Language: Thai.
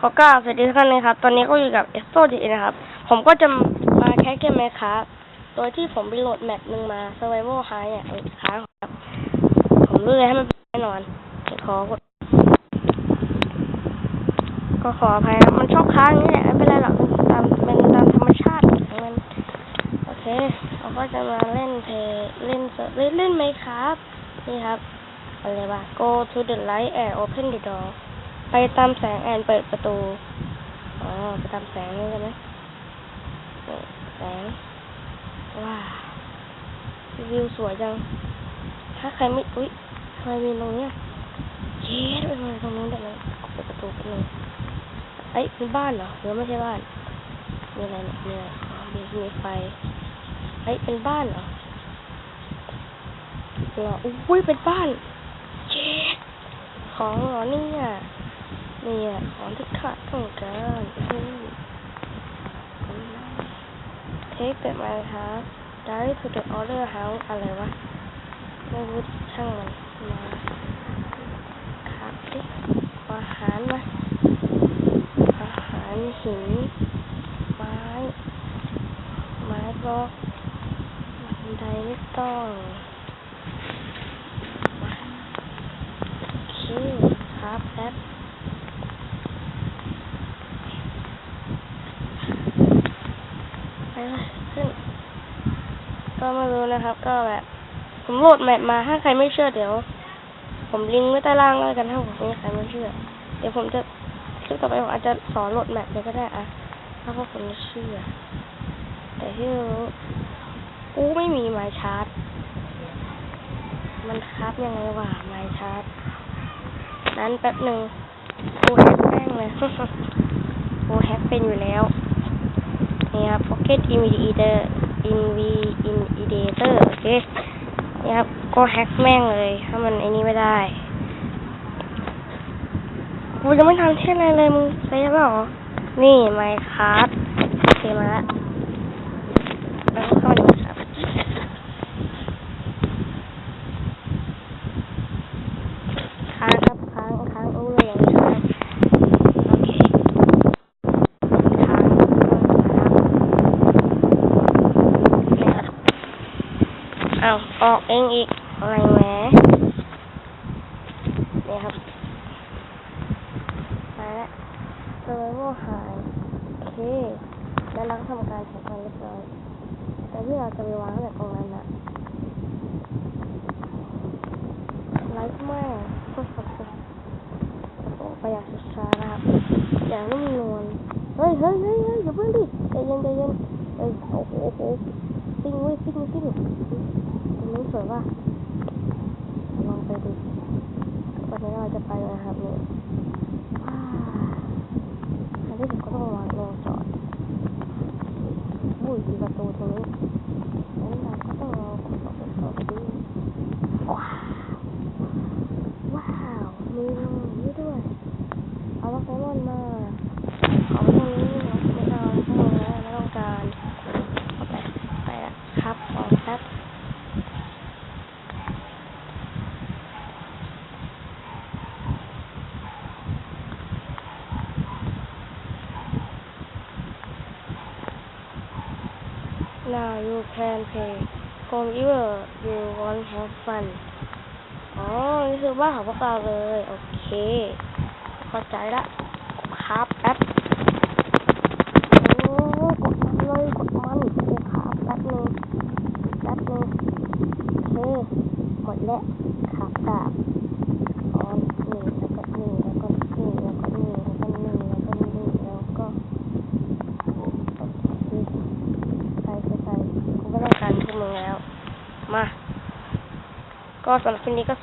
ขอกราบสวัสดีทุกท่านนะครับ ตอนนี้ก็อยู่กับเอสโซดีนะครับ ผมก็จะมาแคสเกมไหมครับโดยที่ผมไปโหลดแมปหนึ่งมา Survival High อะอีกครั้งครับ ผมรู้เลยให้มันเป็นแน่นอนเดี๋ยวขอกดก็ขออภัยครับมันชอบค้างนี่แหละไม่เป็นไรหรอกตามเป็นตามธรรมชาติของมัน โอเคเราก็จะมาเล่นเพลย์เล่นเซิร์ฟเล่นเล่นไหมครับ นี่ครับอะไรวะ go to the light and open the door ไปตามแสงแอนเปิดประตู อ๋อ ไปตามแสงนี่ใช่ไหมแสง ว้าววิวสวยจัง ถ้าใครไม่ อุ๊ยทำไมมีตรงเนี้ยเย้ไปมาตรงนู้นเดี๋ยวมันเปิดประตูกันหนึ่งเอ้ยมีบ้านเหรอหรือไม่ใช่บ้าน มีอะไรเนี่ยมีอะไรมีมีไฟเอ้ยเป็นบ้านเหรอเหรออุ้ยเป็นบ้านเจ๊ของเหรอเนี่ย นี่ยของที่ขาดต้องการเทคเปิดมาครับ Direct to the order house อะไรวะ ไม่รู้ช่างมันมาครับอาหารมาอาหารหิน ไม้ ไม้บล็อกบันไดไม่ต้องมาโอเคครับแป๊บไปเลย ขึ้น ก็ไม่รู้นะครับ ก็แบบ ผมโหลดแมปมาถ้าใครไม่เชื่อเดี๋ยว ผมลิงก์ไว้ใต้ล่างแล้วกันถ้าผมไมีใครไม่เชื่อ เดี๋ยวผมจะคลิปต่อไปผมอาจจะสอนโหลดแมปเลยก็ได้อะถ้าพวกคนเชื่อ แต่ที่รู้กูไม่มีไม้ชาร์จ มันครับยังไงวะไม้ชาร์จ นั้นแป๊บหนึ่งกูแฮกแม่งเลยกูแฮกเป็นอยู่แล้ว นี่ครับ Pocket Invader Inv Invader โอเคนี่ครับ ก็แฮกแม่งเลยถ้ามันไอ้นี้ไม่ได้กูจะไม่ทำเช่นอะไรเลยมึงเซฟแล้วหรอ นี่ไมค์คัสโอเคมาละแล้วก็เข้ามาดูครับ ค้างครับค้างค้างอู้เลยอย่างนี้ครับโอเคค้างครับเออกเองอีกอะไรแหมนี่ครับมาแล้วเจอว่าหายโอเคแล้วเราก็ทำการใช้งานเรียบร้อยแต่ที่เราจะไปวางแบบตรงนั้นนะไลฟ์แม่ก็สับสนโอ้ไปอย่างช้าๆครับอย่างนุ่มนวลเฮ้ยเฮ้ยเฮ้ยเฮ้ยอย่าเพิ่งดิใจเย็นใจเย็นเฮ้ยโอ้โหโอ้โหซิ่งเว้ยซิ่งซิ่ง สวยป่ะลองไปดูวันนี้เราจะไปเลยนะครับเนี่ว้าวอันนี้ผมก็ต้องวางลงจอดอุ้ยมีประตูตรงนี้งั้นเราก็ต้องรอคนสองคนสองดูว้าวว้าวมีลงนี้ด้วยเอาล็อกไซมอนมาตรงนี้นะไม่เอาข้างบนแล้วไม่ต้องการเอาไปไปละครับขอแป๊บ Now you can play Come Ever You Want Have Fun อ๋อ นี่คือบ้านของพวกเราเลย โอเค เข้าใจละครับแป๊บโอ้กดมันเลยกดมันโอ้ครับแป๊บนึงแป๊บนึงโอเคหมดแล้วครับดาบอ๋อนี่แล้วก็นี่แล้วก็นี่แล้วก็นี่แล้วก็นี่แล้วก็นี่แล้วก็โอเคใส่ใส่ใส่กูไม่ต้องการพวกมึงแล้ว มา ก็สำหรับคลิปนี้ก็